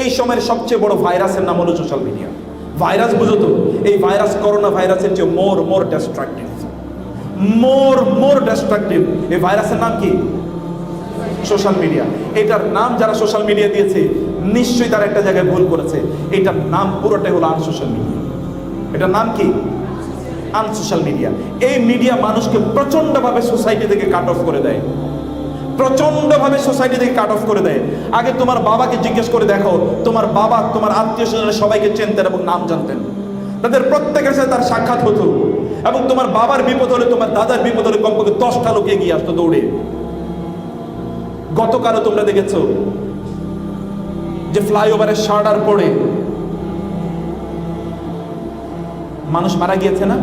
এই সময়ের সবচেয়ে বড় ভাইরাসের নাম হলো সোশ্যাল মিডিয়া ভাইরাস বুঝো তো, এই ভাইরাস করোনা ভাইরাসের চেয়ে মোর মোর ডিস্ট্রাকটিভ মোর মোর ডিস্ট্রাকটিভ এই ভাইরাসের নাম কি? সোশ্যাল মিডিয়া এটার নাম যারা সোশ্যাল মিডিয়া দিয়েছে, নিশ্চয়ই তারা একটা জায়গায় ভুল করেছে। এটার নাম পুরোটাই হলো আনসোশ্যাল মিডিয়া এটার নাম কি? আনসোশ্যাল মিডিয়া এই মিডিয়া মানুষকে প্রচন্ডভাবে সোসাইটি থেকে কাট অফ করে দেয়। প্রচন্ডভাবে সোসাইটি থেকে কাট অফ করে দেয়। আগে তোমার বাবাকে জিজ্ঞেস করে দেখো, তোমার বাবা, তোমার আত্মীয় স্বজনের সবাইকে চিনতেন এবং নাম জানতেন। তাদের প্রত্যেকের সাথে তার সাক্ষাৎ হতো এবং তোমার বাবার বিপদ হলে, তোমার দাদার বিপদ হলে কমপক্ষে দশটা লোক এগিয়ে আসতো দৌড়ে। গতকালও তোমরা দেখেছ যে ফ্লাইওভারের শার্টার পড়ে মানুষ মারা গিয়েছে না?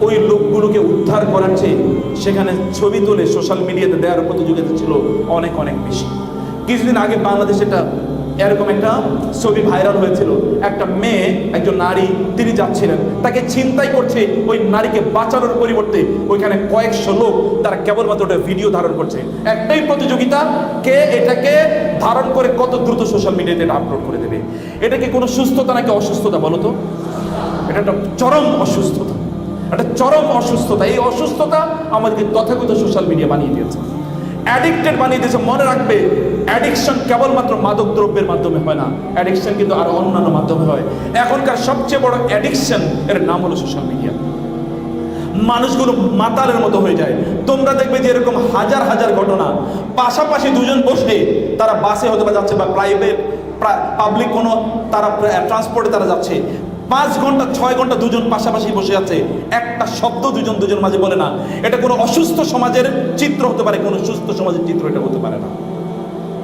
ওই লোকগুলোকে উদ্ধার করার চেয়ে সেখানে ছবি তুলে সোশ্যাল মিডিয়াতে দেওয়ার প্রতিযোগিতা ছিল অনেক অনেক বেশি। কিছুদিন আগে বাংলাদেশ একটা এরকম একটা ছবি ভাইরাল হয়েছিল। একটা মেয়ে, একজন নারী, তিনি যাচ্ছিলেন। তাকে চিন্তাই করছে ওই নারীকে বাঁচানোর পরিবর্তে ওইখানে কয়েকশো লোক তারা কেবলমাত্র ওটা ভিডিও ধারণ করছে। একটাই প্রতিযোগিতা কে এটাকে ধারণ করে কত দ্রুত সোশ্যাল মিডিয়াতে এটা আপলোড করে দেবে? এটা কি কোনো সুস্থতা নাকি অসুস্থতা বলো তো? এটা একটা চরম অসুস্থতা। একটা চরম অসুস্থতা। এই অসুস্থতা আমাদেরকে তথাগত সোশ্যাল মিডিয়া বানিয়ে দিয়েছে। অ্যাডিক্টেড বানিয়ে দিয়েছে। মনে রাখবে অ্যাডিকশন কেবলমাত্র মাদক দ্রব্যের মাধ্যমে হয় না। অ্যাডিকশন কিন্তু আরও অন্যান্য মাধ্যমে হয়। এখনকার সবচেয়ে বড় অ্যাডিকশন এর নাম হলো সোশ্যাল মিডিয়া। মানুষগুলো মাতালের মতো হয়ে যায়। তোমরা দেখবে যে এরকম হাজার হাজার ঘটনা। পাশাপাশি দুজন বসে তারা বাসে হতে যাচ্ছে বা প্রাইভেট পাবলিক কোনো তারা ট্রান্সপোর্টে তারা যাচ্ছে। পাঁচ ঘণ্টা, ছয় ঘণ্টা দুজন পাশাপাশি বসে আছে। একটা শব্দ দুজন দুজন মাঝে বলে না। এটা কোনো অসুস্থ সমাজের চিত্র হতে পারে, কোনো সুস্থ সমাজের চিত্র এটা হতে পারে না।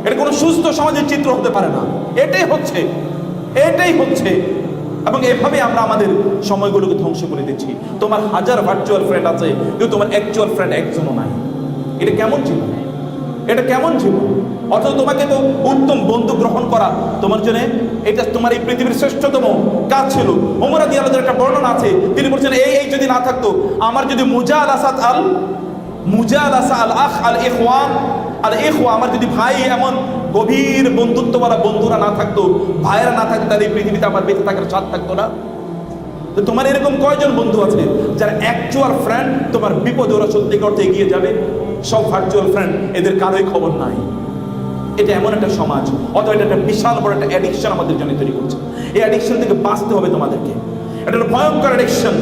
এটা কোনো সুস্থ সমাজের চিত্র হতে পারে না। এটাই হচ্ছে এটাই হচ্ছে। এবং এভাবে আমরা আমাদের সময়গুলোকে ধ্বংস করে দিচ্ছি। তোমার হাজার ভার্চুয়াল ফ্রেন্ড আছে, কিন্তু তোমার অ্যাকচুয়াল ফ্রেন্ড একজনও নাই। এটা কেমন জীবন এটা কেমন জীবন? অথচ তোমাকে তো উত্তম বন্ধু গ্রহণ করা। তোমার জন্য এটা তোমার এই পৃথিবীর শ্রেষ্ঠতম কাজ ছিল। ওমরা দিয়ালদের একটা বর্ণনা আছে। তিনি বলছেন, এই এই যদি না থাকতো, আমার যদি মুজা আল আসাদ আল মুজা আল আসা আল আখ আল ইখওয়ান আর ইখওয়া, আমার যদি ভাই এমন গভীর বন্ধুত্বওয়ালা বন্ধুরা না থাকতো, ভাইয়েরা না থাকতো, তাহলে এই পৃথিবীতে আমার বেঁচে থাকার স্বাদ থাকতো না? তো তোমার এরকম কয়জন বন্ধু আছে, যারা অ্যাকচুয়াল ফ্রেন্ড তোমার বিপদে ওরা সত্যি করতে এগিয়ে যাবে? সব ভার্চুয়াল ফ্রেন্ড এদের কারোই খবর নাই। এটা এমন একটা সমাজ, অথবা এটা একটা বিশাল বড় একটা অ্যাডিকশন আমাদের জন্য তৈরি করছে। এই অ্যাডিকশন থেকে বাঁচতে হবে তোমাদেরকে। এটা ভয়ঙ্কর অ্যাডিকশন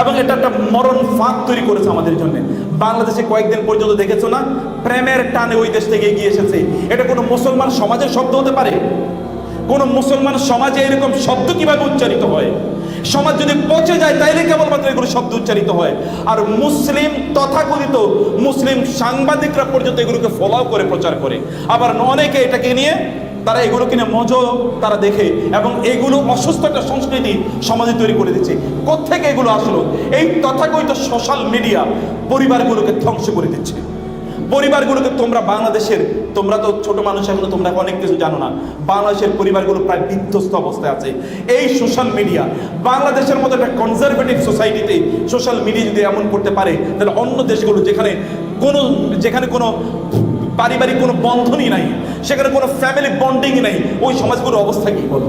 এবং এটা একটা মরণ ফাঁক তৈরি করেছে আমাদের জন্য। বাংলাদেশে কয়েকদিন পর্যন্ত দেখেছ না? প্রেমের টানে ওই দেশ থেকে এগিয়ে এসেছে। এটা কোনো মুসলমান সমাজের শব্দ হতে পারে? কোন মুসলমান সমাজে এরকম শব্দ কীভাবে উচ্চারিত হয়? সমাজ যদি পচে যায়, তাইলে এগুলো শব্দ উচ্চারিত হয়। আর মুসলিম তথাকথিত মুসলিম সাংবাদিকরা পর্যন্ত এগুলোকে ফলো করে, প্রচার করে। আবার অনেকে এটাকে নিয়ে তারা এগুলো কিনে মজো তারা দেখে এবং এগুলো অসুস্থ একটা সংস্কৃতি সমাজে তৈরি করে দিচ্ছে। কোথেকে এগুলো আসলো? এই তথাকথিত সোশ্যাল মিডিয়া পরিবারগুলোকে ধ্বংস করে দিচ্ছে। পরিবারগুলোকে তোমরা বাংলাদেশের, তোমরা তো ছোট মানুষ, এখনও তোমরা অনেক কিছু জানো না। বাংলাদেশের পরিবারগুলো প্রায় বিধ্বস্ত অবস্থায় আছে। এই সোশ্যাল মিডিয়া বাংলাদেশের মতো একটা কনজারভেটিভ সোসাইটিতে সোশ্যাল মিডিয়া যদি এমন করতে পারে, তাহলে অন্য দেশগুলো যেখানে কোনো যেখানে কোনো পারিবারিক কোনো বন্ধনই নাই, সেখানে কোনো ফ্যামিলি বন্ডিংই নাই, ওই সমাজগুলোর অবস্থা কি বলো?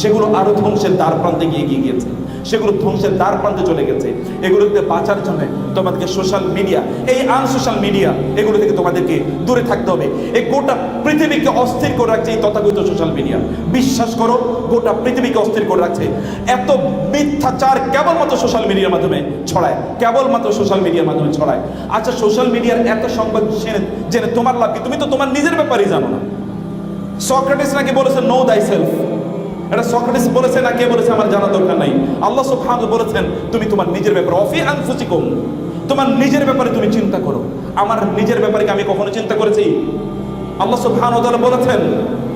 সেগুলো আরও ধ্বংসের দ্বার প্রান্তে গিয়ে এগিয়ে গিয়েছে। সেগুলো ধ্বংসের দ্বার প্রান্তে চলে গেছে। এগুলোতে বাঁচার জন্য তোমাদেরকে সোশ্যাল মিডিয়া এই আনসোশ্যাল মিডিয়া এগুলো থেকে তোমাদেরকে দূরে থাকতে হবে। এই গোটা পৃথিবীকে অস্থির করে রাখছে এই তথাকথিত সোশ্যাল মিডিয়া বিশ্বাস করো, গোটা পৃথিবীকে অস্থির করে রাখছে। এত মিথ্যাচার কেবলমাত্র সোশ্যাল মিডিয়ার মাধ্যমে ছড়ায়, কেবলমাত্র সোশ্যাল মিডিয়ার মাধ্যমে ছড়ায়। আচ্ছা সোশ্যাল মিডিয়ার এত সংবাদ জেনে জেনে তোমার লাভ কি? তুমি তো তোমার নিজের ব্যাপারেই জানো না। সক্রেটিস নাকি বলেছে নো দাই সেলফ এটা সক্রেটিস বলেছে না কে বলেছে আমার জানা দরকার নাই। আল্লাহ সুবহানাহু বলেছেন, তুমি তোমার নিজের ব্যাপারে অফি আনফুসিকুম, তোমার নিজের ব্যাপারে তুমি চিন্তা করো। আমার নিজের ব্যাপারে আমি কখনো চিন্তা করেছি? আল্লাহ সুবহানাহু ওয়া বলেছেন,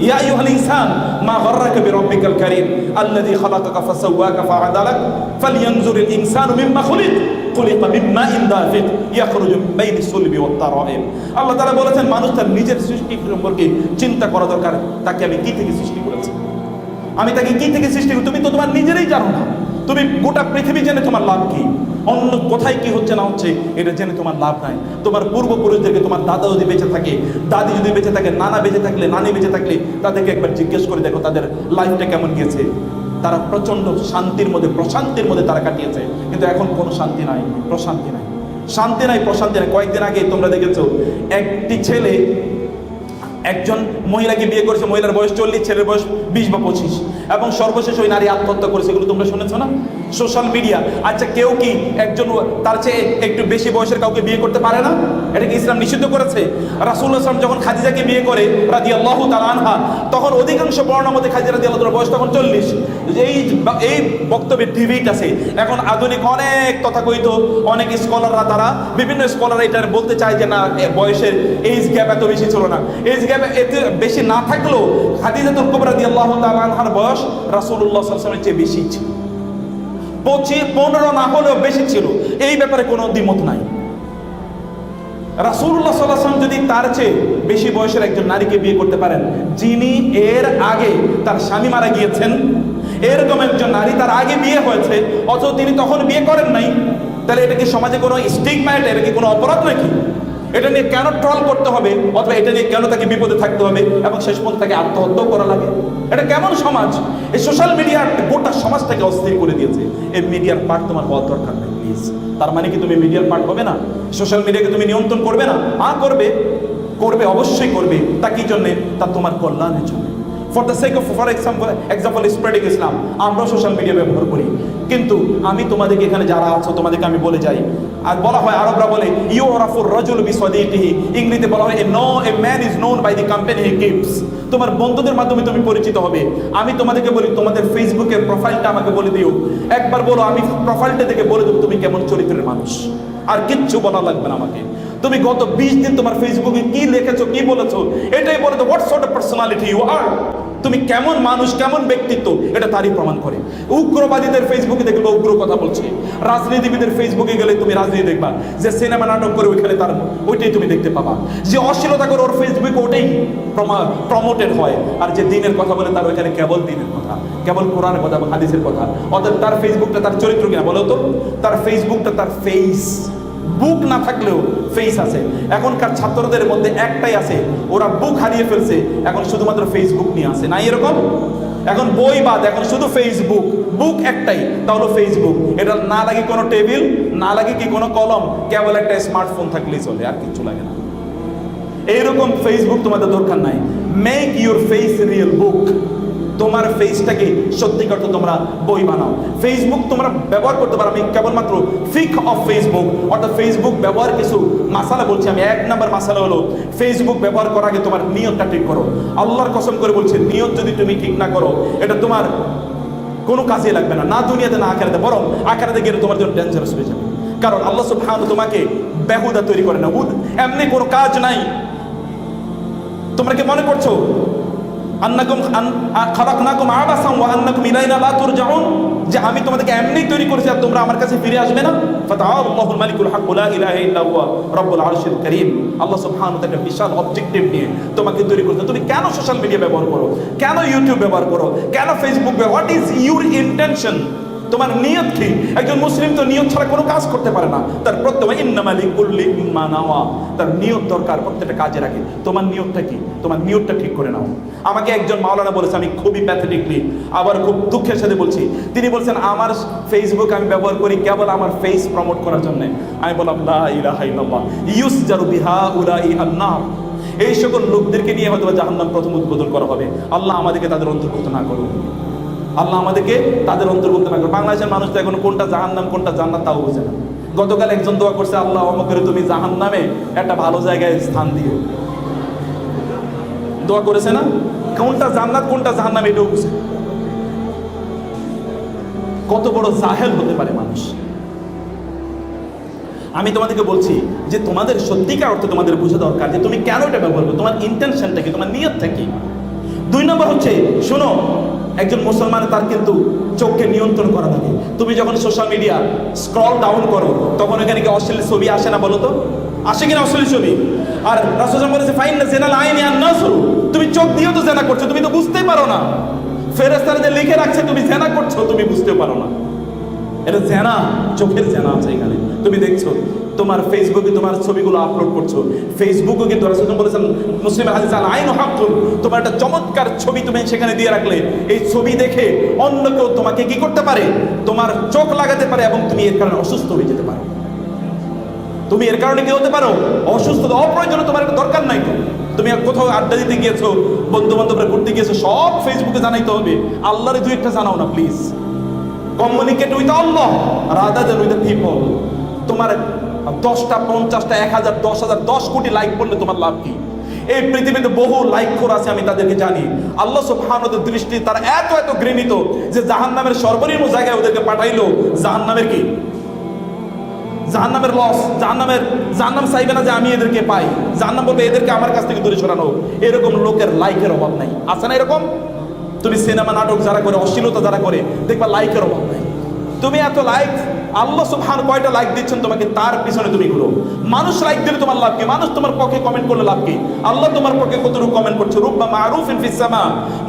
ইয়া আইয়ুহাল ইনসান, মা গাররাকা বিরাব্বিকাল কারীম, আল্লাযী খালাকাকা ফাসাওয়াকা ফাআদালাক ফালইয়ানজুরিল ইনসানু মিম্মা খুলিক, খুলিকা মিন মাইন দাফিক, ইয়াখরুজু মিন বাইনি সুলবি ওয়াত তারাইব আল্লাহ তাআলা বলেছেন, মানুষ তার নিজের সৃষ্টি সম্পর্কে চিন্তা করা দরকার, তাকে আমি কি থেকে সৃষ্টি করেছি? আমি তাকে কি থেকে সৃষ্টি করি? তুমি তো তোমার নিজেরই জানো না। তুমি গোটা পৃথিবী জেনে তোমার লাভ কি? অন্য কোথায় কি হচ্ছে না হচ্ছে, এটা জেনে তোমার লাভ নাই। তোমার পূর্বপুরুষদেরকে তোমার দাদা যদি বেঁচে থাকে, দাদি যদি বেঁচে থাকে, নানা বেঁচে থাকলে, নানি বেঁচে থাকলে, তাদেরকে একবার জিজ্ঞেস করে দেখো তাদের লাইফটা কেমন গিয়েছে। তারা প্রচণ্ড শান্তির মধ্যে, প্রশান্তির মধ্যে তারা কাটিয়েছে। কিন্তু এখন কোনো শান্তি নাই, প্রশান্তি নাই। শান্তি নাই, প্রশান্তি নাই। কয়েকদিন আগে তোমরা দেখেছ, একটি ছেলে একজন মহিলাকে বিয়ে করেছে, মহিলার বয়স চল্লিশ, ছেলের বয়স বিশ বা পঁচিশ। এবং সর্বশেষ ওই নারী আত্মহত্যা করেছে, এগুলো তোমরা শুনেছো না? সোশ্যাল মিডিয়া আচ্ছা কেউ কি একজন তার চেয়ে একটু বেশি বয়সের কাউকে বিয়ে করতে পারে না? এটাকে ইসলাম নিষিদ্ধ করেছে? রাসুল আসলাম যখন খাদিজাকে বিয়ে করে রাজি আল্লাহ আনহা, তখন অধিকাংশ বর্ণার মধ্যে খাদিজা রাজি আল্লাহ বয়স তখন চল্লিশ। এই এই বক্তব্যের ডিবেট আছে। এখন আধুনিক অনেক তথাকথিত, অনেক স্কলাররা তারা, বিভিন্ন স্কলার এটা বলতে চায় যে, না বয়সের এইজ গ্যাপ এত বেশি ছিল না। এইজ গ্যাপ এতে বেশি না থাকলেও হাদিজাতুল কুবরা রাদিয়াল্লাহু তাআলা আনহার বয়স রাসূলুল্লাহ সাল্লাল্লাহু চেয়ে বেশি ছিল। পঁচিশ পনেরো না হলেও বেশি ছিল। এই ব্যাপারে কোনো দ্বিমত নাই। রাসূলুল্লাহ সাল্লাল্লাহু আলাইহি যদি তার চেয়ে বেশি বয়সের একজন নারীকে বিয়ে করতে পারেন, যিনি এর আগে তার স্বামী মারা গিয়েছেন, এরকম একজন নারী তার আগে বিয়ে হয়েছে, অথচ তিনি তখন বিয়ে করেন নাই, তাহলে এটা কি সমাজে কোনো স্টিগমা এটা কি কোনো অপরাধ নাকি? এটা নিয়ে কেন ট্রল করতে হবে? অথবা এটা নিয়ে কেন তাকে বিপদে থাকতে হবে? এবং শেষ পর্যন্ত তাকে আত্মহত্যাও করা লাগে? এটা কেমন সমাজ? এই সোশ্যাল মিডিয়ার গোটা সমাজটাকে অস্থির করে দিয়েছে। এই মিডিয়ার পার্ট তোমার হওয়ার দরকার নেই প্লিজ তার মানে কি তুমি মিডিয়ার পার্ট হবে না? সোশ্যাল মিডিয়াকে তুমি নিয়ন্ত্রণ করবে না? হ্যাঁ করবে? করবে, অবশ্যই করবে। তা কি জন্যে? তা তোমার কল্যাণের জন্য। For the sake of for example example spreading Islam আমরা সোশ্যাল মিডিয়া ব্যবহার করি। কিন্তু আমি তোমাদেরকে এখানে যারা আছো, তোমাদেরকে আমি বলে যাই। আর বলা হয়, আরবরা বলে ইউ রাফুর রজুল বিসদিহি ইংরেজিতে বলা হয়, a no, a man is known by the company he keeps তোমার বন্ধুদের মাধ্যমে তুমি পরিচিত হবে। আমি তোমাদেরকে বলি, তোমাদের ফেসবুকের প্রোফাইলটা আমাকে বলে দিও। একবার বলো, আমি প্রোফাইলটা দেখে বলে দেবো, তুমি কেমন চরিত্রের মানুষ। আর কিচ্ছু বলা লাগবে না আমাকে। তুমি গত বিশ দিন তোমার ফেসবুকে কি লিখেছো, কি বলেছ? এটাই বলে তো what sort of personality you are তুমি কেমন মানুষ, কেমন ব্যক্তিত্ব? এটা তারই প্রমাণ করে। উগ্রবাদীদের ফেসবুকে দেখবে উগ্র কথা বলছে। রাজনীতিবিদের ফেসবুকে গেলে তুমি রাজনীতি দেখবা। যে সিনেমা নাটক করে ওইখানে তার ওইটাই তুমি দেখতে পাবা। যে অশ্লীলতা করে ওর ফেসবুকে ওটাই প্রমোটেড হয়। আর যে দিনের কথা বলে তার ওইখানে কেবল দিনের কথা, কেবল কোরআনের কথা হাদিসের কথা। অর্থাৎ তার ফেসবুকটা তার চরিত্র কিনা বলো তো? তার ফেসবুকটা তার ফেস বুক না থাকলেও ফেস আছে। এখনকার ছাত্রদের মধ্যে একটাই আছে, ওরা বুক হারিয়ে ফেলছে, এখন শুধুমাত্র ফেসবুক নিয়ে আসে না এরকম? এখন বই বাদ, এখন শুধু ফেসবুক বুক একটাই, তা হলো ফেসবুক এটা না লাগে কোনো টেবিল, না লাগে কি কোনো কলম, কেবল একটা স্মার্টফোন থাকলেই চলে, আর কিছু লাগে না। এইরকম ফেসবুক তোমাদের দরকার নাই। Make your face real book তোমার ফেসটাকে সত্যিকার তো তোমরা বই বানাও। ফেসবুক তোমরা ব্যবহার করতে পারো। আমি কেবলমাত্র ফিক অফ ফেসবুক অর্থাৎ ফেসবুক ব্যবহার কিছু মাসালা বলছি। আমি এক নাম্বার মাসালা হলো ফেসবুক ব্যবহার করার আগে তোমার নিয়তটা ঠিক করো। আল্লাহর কসম করে বলছে, নিয়ত যদি তুমি ঠিক না করো, এটা তোমার কোনো কাজে লাগবে না। না দুনিয়াতে, না আখেরাতে, বরং আখেরাতে গেলে তোমার জন্য ডেঞ্জারাস হয়ে যাবে। কারণ আল্লাহ সুবহানাহু তোমাকে বেহুদা তৈরি করে না। উদ এমনি কোনো কাজ নাই। তোমরা কি মনে করছ? আন্নাকুম খালাকনাকুম আবাসাম ওয়া আন্নাকুম ইলাইনা লা তুরজাউন। যে আমি তোমাদেরকে এমনি তৈরি করেছি আর তোমরা আমার কাছে ফিরে আসবে না। ফাতাআল্লাহুল মালিকুল হক লা ইলাহা ইল্লা হুয়া রব্বুল আরশিল কারীম। আল্লাহ সুবহানাহু ওয়া তাআলা বিশাল অবজেক্টিভ নিয়ে তোমাকে তৈরি করেছে। তুমি কেন সোশ্যাল মিডিয়া ব্যবহার করো? কেন ইউটিউব ব্যবহার করো? কেন ফেসবুক ব্যবহার হোয়াট ইজ ইউর ইন্টেনশন তোমার নিয়ত কি? একজন মুসলিম তো নিয়ত ছাড়া কোনো কাজ করতে পারে না। তার প্রত্যেক ইন্নামালি কুল্লি মানাওয়া তার নিয়ত দরকার প্রত্যেকটা কাজে রাখে। তোমার নিয়তটা কি? তোমার নিয়তটা ঠিক করে নাও। আমাকে একজন মাওলানা বলেছে, আমি খুবই প্যাথেটিকলি আবার খুব দুঃখের সাথে বলছি। তিনি বলছেন, আমার ফেসবুক আমি ব্যবহার করি কেবল আমার ফেস প্রমোট করার জন্য। আমি বললাম, লা ইলাহা ইল্লাল্লাহ, ইউসজারু বিহা উলাইহান নার। এই সকল লোকদেরকে নিয়ে হয়তো জাহান্নাম প্রথম উদ্বোধন করা হবে। আল্লাহ আমাদেরকে তাদের অন্তর্ভুক্ত না করুন আল্লাহ আমাদেরকে তাদের অন্তর্ভুক্ত না করে। বাংলাদেশের মানুষ তো এখন কোনটা জাহান নাম কোনটা জান্নাত তাও বোঝে না। গতকাল একজন দোয়া করছে, আল্লাহ অমকের তুমি জাহান নামে একটা ভালো জায়গায় স্থান দিও। দোয়া করেছে না? কোনটা জান্নাত, কোনটা জাহান নাম এটাও বুঝে কত বড় জাহেল হতে পারে মানুষ। আমি তোমাদেরকে বলছি যে তোমাদের সত্যিকার অর্থে তোমাদের বোঝা দরকার যে তুমি কেন এটা ব্যবহার করো তোমার ইন্টেনশনটা কি? তোমার নিয়তটা কি? দুই নম্বর হচ্ছে, শোনো, একজন মুসলমান তার কিন্তু চোখকে নিয়ন্ত্রণ করা থাকে। তুমি যখন সোশ্যাল মিডিয়া স্ক্রল ডাউন করো, তখন এখানে কি অশ্লীল ছবি আসে না বলো তো? আসে কিনা অশ্লীল ছবি? আর রাসূল বলেছে, ফাইন না জেনাল আইনি আর না শুরু তুমি চোখ দিয়েও তো জেনা করছ, তুমি তো বুঝতেই পারো না। ফেরেস্তারা যে লিখে রাখছে, তুমি জেনা করছ, তুমি বুঝতে পারো না। এটা জেনা, চোখের জেনা আছে এখানে। তুমি দেখছ, তোমার ফেসবুকে তোমার ছবিগুলো আপলোড করছ। ফেসবুকে কিন্তু রাসূল বলেছেন মুসলিম হাদিস আল আইন হাক্কুন, তোমার একটা চমৎকার ছবি তুমি সেখানে দিয়ে রাখলে। এই ছবি দেখে অন্য কেউ তোমাকে কি করতে পারে? তোমার চোখ লাগাতে পারে এবং তুমি এর কারণে অসুস্থ হয়ে যেতে পারো। তুমি এর কারণে কি হতে পারো? অসুস্থ অপ্রয়োজনে তোমার একটা দরকার নাই তো। তুমি কোথাও আড্ডা দিতে গিয়েছো বন্ধু বান্ধবরা ঘুরতে গিয়েছো, সব ফেসবুকে জানাইতে হবে। আল্লাহর দুই একটা জানাও না please communicate with Allah rather than with the people তোমার দশটা, পঞ্চাশটা এক হাজার দশ হাজার দশ কোটি লাইক করলে তোমার লাভ কি? এই পৃথিবীতে বহু লাইক করে আছে, আমি তাদেরকে জানি। আল্লাহ সুবহানাহুর দৃষ্টি তারা এত এত ঘৃণিত যে জাহান্নামের সর্বনিম্ন জায়গায় ওদেরকে পাঠাইলো। জাহান্নামের কি? জাহান্নামের লস জাহান্নামের জাহান্নাম চাইবে না যে আমি এদেরকে পাই। জাহান্নাম বলবে, এদেরকে আমার কাছ থেকে দূরে সরানো এরকম লোকের লাইকের অভাব নাই। আছে না এরকম? তুমি সিনেমা, নাটক যারা করে, অশ্লীলতা যারা করে, দেখবা লাইকের অভাব নাই। তুমি এত লাইক আল্লাহ সুবহান কয়টা লাইক দিচ্ছেন তোমাকে, তার পিছনে তুমি ঘুরো। মানুষ লাইক দিলে তোমার লাভ কি? মানুষ তোমার পক্ষে কমেন্ট করলে লাভ কি? আল্লাহ তোমার পক্ষে কতটুকু কমেন্ট করছে? রুব্বা মারুফিন ফিস সামা,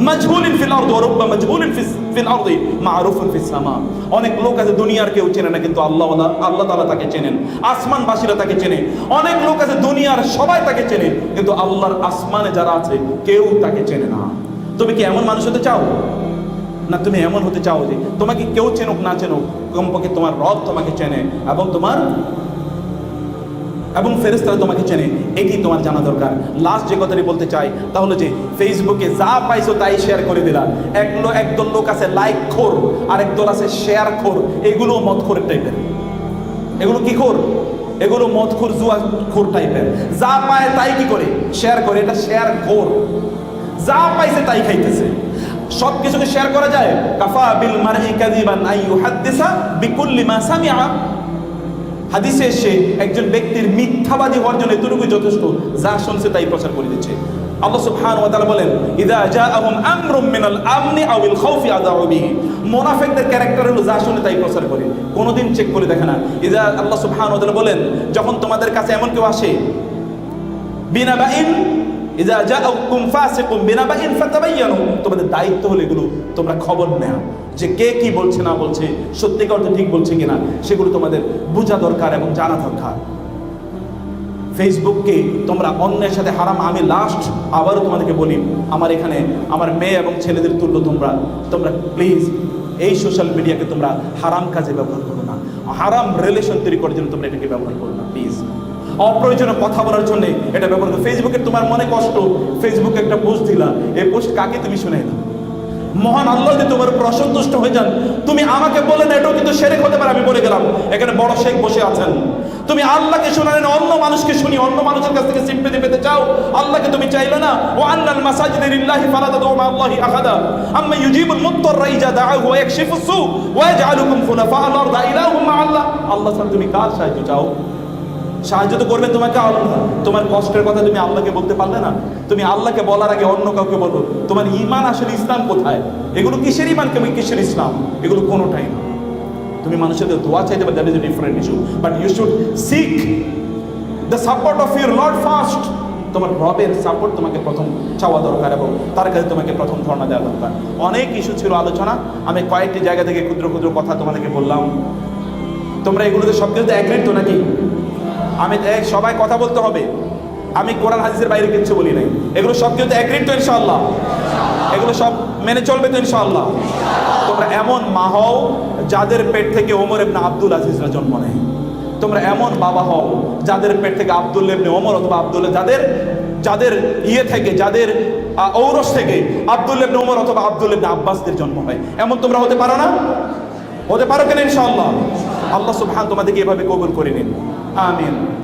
মাজহুলিন ফিল আরদি রুব্বা মাজহুলিন ফিস, ফিল আরদি, মারুফুন ফিস সামা। অনেক লোক আছে দুনিয়ার কেউ চেনে না, কিন্তু আল্লাহ আল্লাহ তাআলা তাকে চেনেন। আসমানবাসীরা তাকে চেনে। অনেক লোক আছে দুনিয়ার সবাই তাকে চেনে, কিন্তু আল্লাহর আসমানে যারা আছে, কেউ তাকে চেনে না। তুমি কি এমন মানুষ হতে চাও? না, তুমি এমন হতে চাও যে তোমাকে কেউ চেনুক, না চেনুক, কমপক্ষে তোমার রব তোমাকে চেনে এবং তোমার এবং ফেরেস্তারা তোমাকে চেনে, এটি তোমার জানা দরকার। লাস্ট যে কথাটি বলতে চাই তাহলে যে ফেসবুকে যা পাইছো তাই শেয়ার করে দিলা। এক একদল লোক আছে লাইক খোর আর একদল আছে শেয়ার খোর, এগুলো মত খোরের টাইপের এগুলো কি খোর? এগুলো মদ খোর জুয়া খোর টাইপের যা পায় তাই কি করে? শেয়ার করে, এটা শেয়ার খোর। যা পাইছে তাই খাইতেছে। সব কিছুকে শেয়ার করা যায়। কাফা বিল মারই কাযিবান আই ইউহাদ্দিসা বিকুল্লি মা সামিআ। হাদিসে এসে একজন ব্যক্তির মিথ্যাবাদী হওয়ার জন্য এতটুকু যথেষ্ট, যা শুনছে তাই প্রচার করে দিচ্ছে। আল্লাহ সুবহানাহু ওয়া তাআলা বলেন, ইদা জাআহুম আমরুম মিনাল আমনি আউল খাউফি আযাউ বিহি। মুনাফিকদের ক্যারেক্টার হলো যা শুনে তাই প্রচার করে। কোনোদিন চেক করে দেখে না। ইদা আল্লাহ সুবহানাহু ওয়া তাআলা বলেন, যখন তোমাদের কাছে এমন কেউ আসে বিনাবাইন ইজা জাআকুম ফাসিকুম বিনাবাইন ফাতাবায়ানু তোমাদের দায়িত্ব হলো এগুলো, তোমরা খবর নেওয়া যে কে কি বলছে, না বলছে সত্যিকার অর্থে ঠিক বলছে কিনা, সেগুলো তোমাদের বোঝা দরকার এবং জানা দরকার। ফেসবুককে তোমরা অন্যের সাথে হারাম, আমি লাস্ট আবারও তোমাদেরকে বলি, আমার এখানে আমার মেয়ে এবং ছেলেদের তুল্য তোমরা তোমরা প্লিজ এই সোশ্যাল মিডিয়াকে তোমরা হারাম কাজে ব্যবহার করো না। হারাম রিলেশন তৈরি করার জন্য তোমরা এটাকে ব্যবহার করো না প্লিজ অপ্রয়োজনীয় কথা বলার জন্য এটা ব্যবহার করো। ফেসবুকে তোমার মনে কষ্ট ফেসবুকে একটা পোস্ট দিলা। এই পোস্ট কাকে তুমি শুনে দাও মহান আল্লাহ যদি তোমার উপর অসন্তুষ্ট হয়ে যান, তুমি আমাকে বলে না, এটাও কিন্তু সেরেক হতে পারে, আমি বলে গেলাম। এখানে বড় শেখ বসে আছেন। তুমি আল্লাহকে শোনালেন অন্য মানুষকে শুনি, অন্য মানুষের কাছ থেকে সিম্পেতি পেতে চাও? আল্লাহকে তুমি চাইলে না? ও আন্নাল মাসাজিদ লিল্লাহি ফালা তাদউ মা আল্লাহি আহাদা আম্মা ইউজিবুল মুত্তাররা ইজা দাআহু ওয়া ইয়াকশিফু সু ওয়া ইয়াজআলুকুম খুলাফা আল আরদ ইলাহুম মা আল্লাহ। আল্লাহ তুমি কার সাহায্য চাও? সাহায্য তো করবে তোমাকে আল্লাহ। তোমার কষ্টের কথা তুমি আল্লাহকে বলতে পারলে না। তুমি আল্লাহকে বলার আগে অন্য কাউকে বলো। তোমার ইমান আসলে ইসলাম কোথায়? এগুলো কিসের ইমান কেমন কিসের ইসলাম? এগুলো কোনোটাই না। তুমি মানুষের কাছে দোয়া চাইতে পারো that is different issue but you should seek the support of your lord first তোমার রবের সাপোর্ট তোমাকে প্রথম চাওয়া দরকার এবং তার কাছে তোমাকে প্রথম ধর্ণা দেওয়া দরকার। অনেক ইস্যু ছিল আলোচনা। আমি কয়েকটি জায়গা থেকে ক্ষুদ্র ক্ষুদ্র কথা তোমাদেরকে বললাম। তোমরা এগুলোতে সব কিছুতে অ্যাগ্রিড তো নাকি? আমি সবাই কথা বলতে হবে। আমি কোরআন হাদিসের বাইরে কিচ্ছু বলি নাই। এগুলো সব কিন্তু অ্যাগ্রিড তো ইনশাআল্লাহ। এগুলো সব মেনে চলবে তো ইনশাআল্লাহ। তোমরা এমন মা হও যাদের পেট থেকে ওমর ইবনে আব্দুল আজিজরা জন্ম নেয়। তোমরা এমন বাবা হও যাদের পেট থেকে আব্দুল ইবনে ওমর অথবা আব্দুল, যাদের যাদের ইয়ে থেকে, যাদের ঔরস থেকে আব্দুল ইবনে ওমর অথবা আব্দুল ইবনে আব্বাসদের জন্ম হয়। এমন তোমরা হতে পারো না? হতে পারো কেন ইনশাআল্লাহ? আল্লাহ সুবহান তোমাদেরকে এভাবে কবুল করে নিন। আমিন।